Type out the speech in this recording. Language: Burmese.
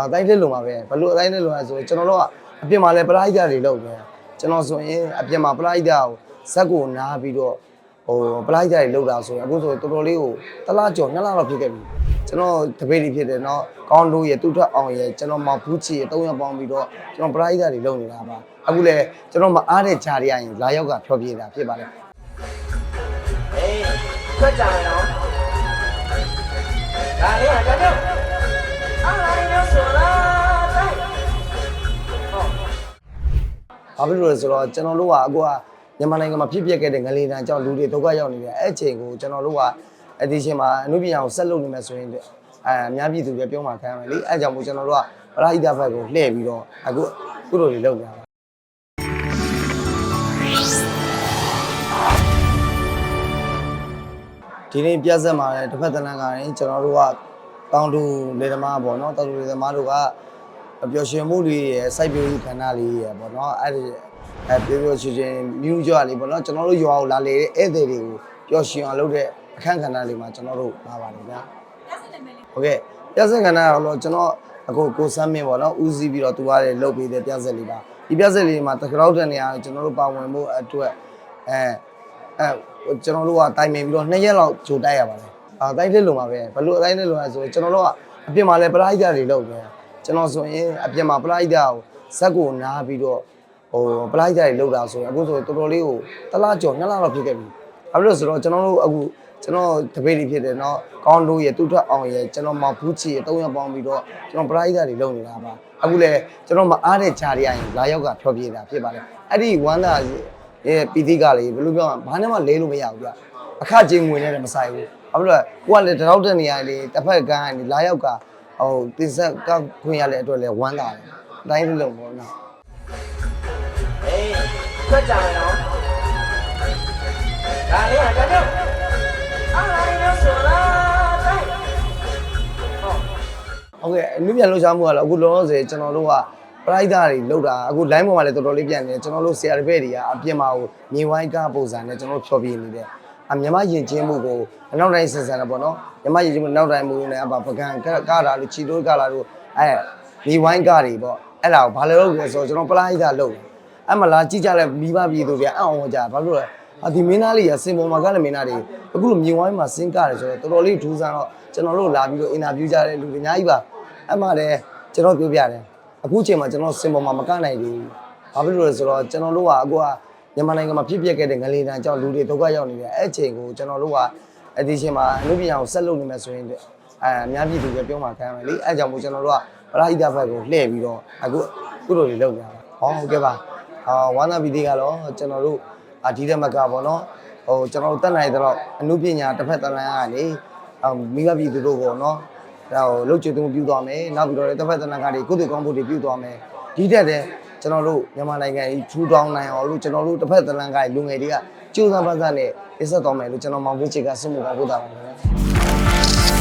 အာတိုင်းလက်လုံပါပဲဘလို့အတိုင်းလက်လုံလဲဆိုရင်ကျွန်တော်တို့ကအပြင်မှာလဲပလာဟိတတွေလုပ်တယ်ကျွန်တော်ဆိုရင်အပြင်မှာပလာဟိတကိုဇက်ကိုနားပြီးတော့ဟိုပလာဟိတတွေလုပ်တာဆိုရင်အခုဆိုတော်တော်လေးကိုတစ်လားကျော်နှစ်လားတော့ဖြစ်ခဲ့ပြီကျွန်တော်တပည့်တွေဖြစ်တယ်เนาะကောင်းလို့ရတူထွက်အောင်ရကျွန်တော်မောင်ဖူးချီရ၃ရက်ပေါင်းပြီးတော့ကျွန်တော်ပလာဟိတတွေလုပ်နေတာပါအခုလဲကျွန်တော်မအားတဲ့ဂျာတွေရရင်လာရောက်ကဖြောပြေးတာဖြစ်ပါတယ် အေးခွက်ကြမယ်နော်ဒါလေးကကြောက်ကြော ဘာဖြစ်လို့လဲဆိုတော့ကျွန်တော်တို့ကအခုကမြန်မာနိုင်ငံမှာဖြစ်ပျက်ခဲ့တဲ့ငလေတန်းကြောင့်လူတွေဒုက္ခရောက်နေတယ်အဲ့အချိန်ကိုကျွန်တော်တို့ကအဒီရှင်မှာအနုပညာကိုဆက်လုပ်နေမယ်ဆိုရင်အဲအများပြည်သူတွေပြောမှခံရမယ်လေအဲ့ကြောင့်မို့ကျွန်တော်တို့ကပရိဟိတဘက်ကိုလှည့်ပြီးတော့အခုကုလိုတွေလုပ်နေတာပါဒီနေ့ပြဿနာမှာလည်းတစ်ဖက်တစ်လမ်းကရင်ကျွန်တော်တို့ကတောင်တူလေသမားပေါ့နော်တောင်တူလေသမားတို့က အပျော်ရွှင်မှုတွေရဲ့စိုက်ပျိုးရေးခန္ဓာလေးရဲ့ပေါ့နော်အဲ့ဒီအဲပျော်ပျော်ရွှင်ရွှင်မြူးကြလေးပေါ့နော်ကျွန်တော်တို့ရွာကိုလာလေတဲ့ဧည့်သည်တွေကိုပျော်ရွှင်အောင်လုပ်တဲ့အခန်းကဏ္ဍလေးမှာကျွန်တော်တို့လာပါတယ်ဗျာဟုတ်ကဲ့ပြဿနာကဏ္ဍကတော့ကျွန်တော်အခုကိုစမ်းမင်းပေါ့နော်ဦးစီးပြီးတော့သူကလည်းလုပ်ပေးတဲ့ပြဿနာလေးပါဒီပြဿနာလေးမှာတကြောက်တဲ့နေရာကိုကျွန်တော်တို့ပါဝင်ဖို့အတွက်အဲအဲကျွန်တော်တို့ကတိုင်ပင်ပြီးတော့နှစ်ရက်လောက်ကြိုတိုက်ရပါတယ်အာတိုက်တဲ့လုံပါပဲဘလို့အတိုင်းတဲ့လုံလဲဆိုရင်ကျွန်တော်တို့ကအပြင်မှာလည်းပလာဟိတတွေလုပ်တယ် ကျွန်တော်ဆိုရင်အပြင်မှာပလာဟိတကိုဇက်ကိုနားပြီးတော့ဟိုပလာဟိတတွေလုပ်တာဆိုရင်အခုဆိုတော်တော်လေးကိုတစ်လားကျော်နှစ်လားတော့ဖြစ်ခဲ့ပြီဘာဖြစ်လို့လဲဆိုတော့ကျွန်တော်တို့အခုကျွန်တော်တပည့်တွေဖြစ်တယ်เนาะကောင်းလို့ရတူထွက်အောင်ရကျွန်တော်မောင်ဖူးချီရ၃ရက်ပေါင်းပြီးတော့ကျွန်တော်ပလာဟိတတွေလုပ်နေတာပါအခုလဲကျွန်တော်မအားတဲ့ဂျာတွေရရင်လာရောက်ကဖြောပြေးတာဖြစ်ပါတယ်အဲ့ဒီဝမ်းသာရဲ့ပီတိကလေးဘယ်လိုပြောဘာနဲ့မှလဲလို့မရဘူးဗျအခကြေးငွေနဲ့လည်းမဆိုင်ဘူးဘာဖြစ်လို့လဲကိုကလည်းတရောက်တဲ့နေရာလေးတစ်ဖက်ကန်းကနေလာရောက်က ဟိုတင်ဆက်ကောက်ခွင့်ရတဲ့အတွက်လည်းဝမ်းသာတယ်အတိုင်းလေးလုံးပေါ့နော်အေးခွက်ကြမယ်နော်ဒါလေးကကြောက်ကြောက်အားလိုက်လို့ဆိုလားတိုက်ဟောဟုတ်ကဲ့အနုပြန်လှုပ်ရှားမှုကတော့အခုလောလောဆယ်ကျွန်တော်တို့ကပရိုက်တာတွေလောက်တာအခု line ပေါ်မှာလည်းတော်တော်လေးပြန်နေတယ်ကျွန်တော်တို့ဆရာတပည့်တွေကအပြင်မှာကိုမြေဝိုင်းကားပုံစံနဲ့ကျွန်တော်တို့ဖြောပြနေတယ် အမြမယဉ်ကျေးမှုကိုအနောက်တိုင်းဆင်ဆန်တယ်ပေါ့နော်မြမယဉ်ကျေးမှုအနောက်တိုင်းမှုနဲ့အပပကံကားတာလို့ချီတိုးကားလာလို့အဲမြေဝိုင်းကားတွေပေါ့အဲ့ဒါကိုဘာလို့လုပ်လဲဆိုတော့ကျွန်တော်ပရိုက်တာလုပ်တယ်အဲ့မလားကြည့်ကြလဲမိဘပြည်သူပြန်အံ့ဩကြဘာလို့လဲအဒီမင်းသားလေးကစင်ပေါ်မှာကလည်းမင်းသားတွေအခုလိုမြေဝိုင်းမှာစင်ကားတယ်ဆိုတော့တော်တော်လေးထူးဆန်းတော့ကျွန်တော်တို့လာပြီးတော့အင်တာဗျူးကြတဲ့လူတွေအများကြီးပါအဲ့မှာလည်းကျွန်တော်ပြောပြတယ်အခုချိန်မှာကျွန်တော်စင်ပေါ်မှာမကနိုင်ဘူးဘာဖြစ်လို့လဲဆိုတော့ကျွန်တော်တို့ကအခုက မြန်မာနိုင်ငံမှာဖြစ်ပျက်ခဲ့တဲ့ငလေတန်းကြောင့်လူတွေဒုက္ခရောက်နေတယ်အဲ့ချိန်ကိုကျွန်တော်တို့ကအဒီချိန်မှာအနုပညာကိုဆက်လုပ်နေမယ်ဆိုရင်အဲအများပြည်သူတွေပြောမှခံရမယ်လေအဲ့ကြောင့်မို့ကျွန်တော်တို့ကပရိဟိတဘက်ကိုလှည့်ပြီးတော့အခုကုလိုတွေလုပ်နေတာပါဟောဟုတ်ကဲ့ပါအာဝါနာပီတီကတော့ကျွန်တော်တို့အဒီတက်မကပေါ့နော်ဟိုကျွန်တော်တို့တက်နိုင်တော့အနုပညာတစ်ဖက်တစ်လမ်းကနေအမိဘပြည်သူတို့ပေါ့နော်ဒါကိုလှုပ်ချသွင်းပြုသွားမယ်နောက်ပြီးတော့လည်းတစ်ဖက်တစ်လမ်းကတွေကုသိုလ်ကောင်းဖို့တွေပြုသွားမယ်ဒီတက်တဲ့ ကျွန်တော်တို့မြန်မာနိုင်ငံကြီးထူထောင်နိုင်အောင်လို့ကျွန်တော်တို့တစ်ဖက်သလန်ကလူငယ်တွေကကြိုးစားပါးစားနဲ့ရစ်ဆက်သွားမယ်လို့ကျွန်တော်မောင်ကိုချေကစုမှုကပို့တာပါခင်ဗျာ